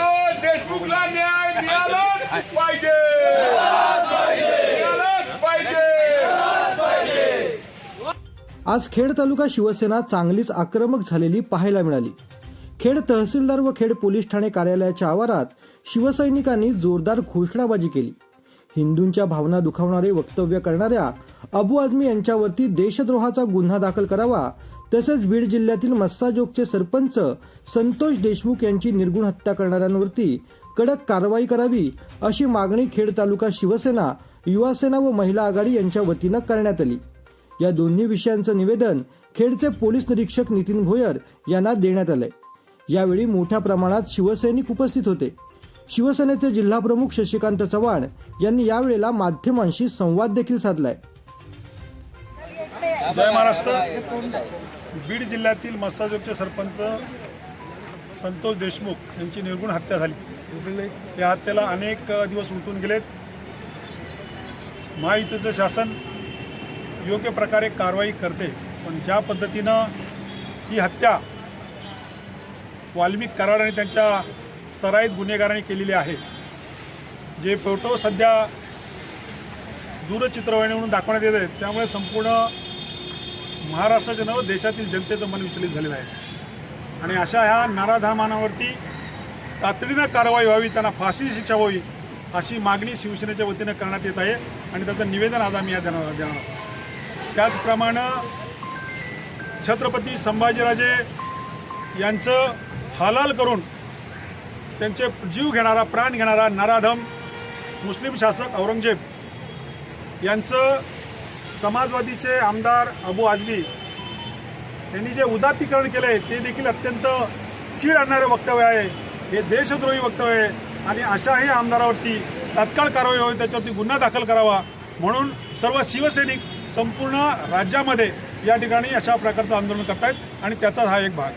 देशमुखला न्याय मिळालाच पाहिजे. मिळालाच पाहिजे. आज खेड तालुका शिवसेना चांगलीच आक्रमक झालेली पाहायला मिळाली. खेड तहसीलदार व खेड पोलीस ठाणे कार्यालयाच्या आवारात शिवसैनिकांनी जोरदार घोषणाबाजी केली. हिंदूंच्या भावना दुखावणारे वक्तव्य करणाऱ्या अबू आझमी यांच्यावरती देशद्रोहाचा गुन्हा दाखल करावा तसेच बीड जिल्ह्यातील मस्साजोगचे सरपंच संतोष देशमुख यांची निर्गुण हत्या करणाऱ्यांवरती कडक कारवाई करावी अशी मागणी खेड तालुका शिवसेना युवासेना व महिला आघाडी यांच्या वतीनं करण्यात आली. या दोन्ही विषयांचं निवेदन खेडचे पोलीस निरीक्षक नितीन भोयर यांना देण्यात आलंय. यावेळी मोठ्या प्रमाणात शिवसैनिक उपस्थित होते. शिवसेनेचे जिल्हाप्रमुख शशिकांत चव्हाण यांनी यावेळेला माध्यमांशी संवाद देखील साधलाय. जय महाराष्ट्र. बीड जिल्ह्यातील मस्साजोगचे सरपंच संतोष देशमुख यांची निर्गुण हत्या झाली. त्या हत्येला अनेक दिवस उलटून गेलेत. महायुतीचं शासन योग्य प्रकारे कारवाई करते पण ज्या पद्धतीनं ही हत्या वाल्मिक कराड आणि त्यांच्या सराईत गुन्हेगारांनी केलेली आहे जे फोटो सध्या दूरचित्रवाहिनीवरून दाखवण्यात येत आहेत त्यामुळे संपूर्ण महाराष्ट्राचे नव देशातील जनतेचं मन विचलित झालेलं आहे. आणि अशा ह्या नराधामानावरती तातडीनं कारवाई व्हावी त्यांना फाशी शिक्षा व्हावी अशी मागणी शिवसेनेच्या वतीनं करण्यात येत आहे आणि त्याचं निवेदन आज आम्ही या देणार देणार त्याचप्रमाणे छत्रपती संभाजीराजे यांचं हालाल करून त्यांचे जीव घेणारा प्राण घेणारा नराधम मुस्लिम शासक औरंगजेब यांचं समाजवादीचे आमदार अबू आझमी यांनी जे उदात्तीकरण केलं आहे ते देखील अत्यंत चीड आणणारे वक्तव्य आहे. हे देशद्रोही वक्तव्य आहे आणि अशाही आमदारावरती तात्काळ कारवाई व्हावी त्याच्यावरती गुन्हा दाखल करावा. म्हणून सर्व शिवसैनिक संपूर्ण राज्यामध्ये या ठिकाणी अशा प्रकारचं आंदोलन करतायत आणि त्याचा हा एक भाग.